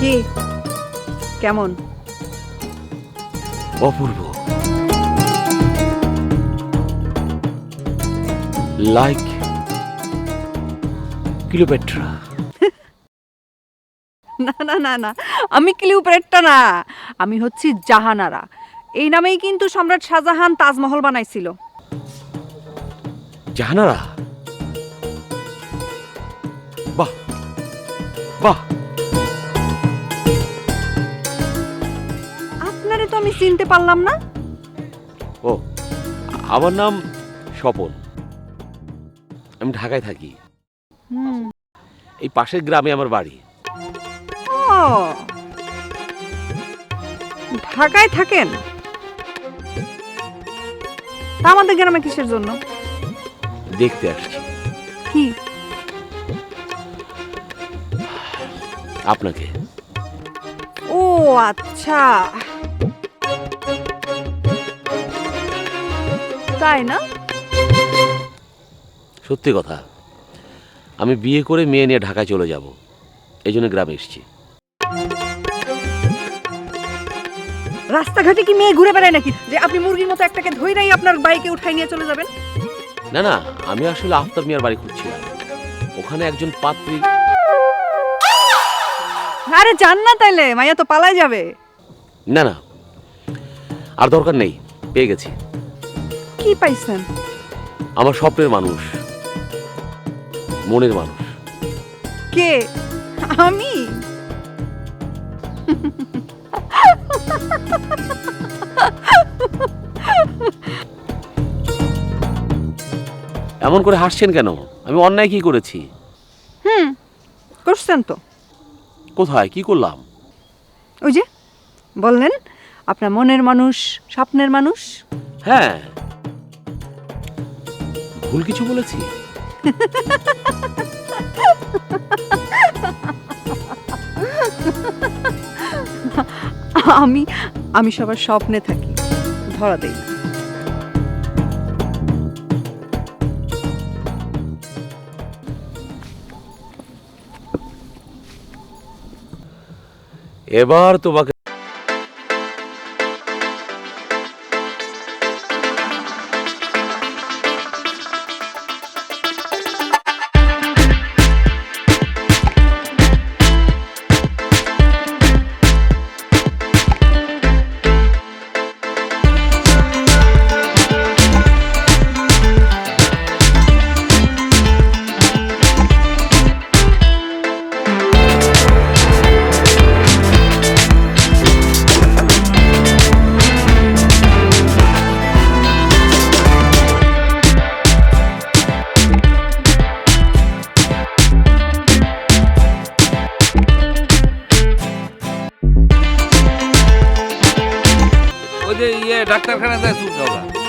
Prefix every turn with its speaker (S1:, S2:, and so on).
S1: কি? কেমন?
S2: অপূর্ব। লাইক কিলোপেট্রা
S1: না না না না আমি ক্লিওপেট্রা না আমি হচ্ছি জাহানারা। এই নামেই কিন্তু সম্রাট শাহজাহান তাজমহল বানাইছিল।
S2: জাহানারা? বাহ!
S1: চিনতে পারলাম না।
S2: ও আমার নাম স্বপন। আমি ঢাকায় থাকি।
S1: হুম।
S2: এই পাশের গ্রামে আমার বাড়ি।
S1: ও ঢাকায় থাকেন? তা আমাদের গ্রামে কিসের জন্য?
S2: দেখতে আসছি।
S1: কি?
S2: আপনাকে।
S1: ও আচ্ছা। তাই না?
S2: সত্যি কথা। আমি বিয়ে করে মেয়ে নিয়ে ঢাকায় চলে যাব। এই জন্য গ্রামে এসেছি।
S1: রাস্তাঘাটে কি মেয়ে ঘুরে বেড়ায় নাকি? যে আপনি মুরগির মতো একটাকে ধইরাই আপনার বাইকে উঠাই নিয়ে চলে যাবেন?
S2: না না আমি আসলে আফতাব মিয়ার বাড়ি খুঁজছিলাম। ওখানে একজন পাত্রী
S1: আরে যান না তাইলে মাইয়া তো পালাই যাবে।
S2: না না আর দরকার নেই পেয়ে গেছি।
S1: কি পাইছেন?
S2: আমার স্বপ্নের মানুষ। মনের মানুষ।
S1: কে? আমি?
S2: এমন করে হাসছেন কেন? আমি অন্যায় কি করেছি?
S1: হুম করছেন তো।
S2: কোথায়? কি করলাম?
S1: ওই যে বললেন আপনার মনের মানুষ স্বপ্নের মানুষ?
S2: হ্যাঁ। ভুল কিছু বলেছি
S1: আমি আমি সবার স্বপ্নে থাকি ধরা দেই।
S2: এবার তোমাকে
S3: যে ইয়ে ডাক্তারখানা যায় চুল কাওড়া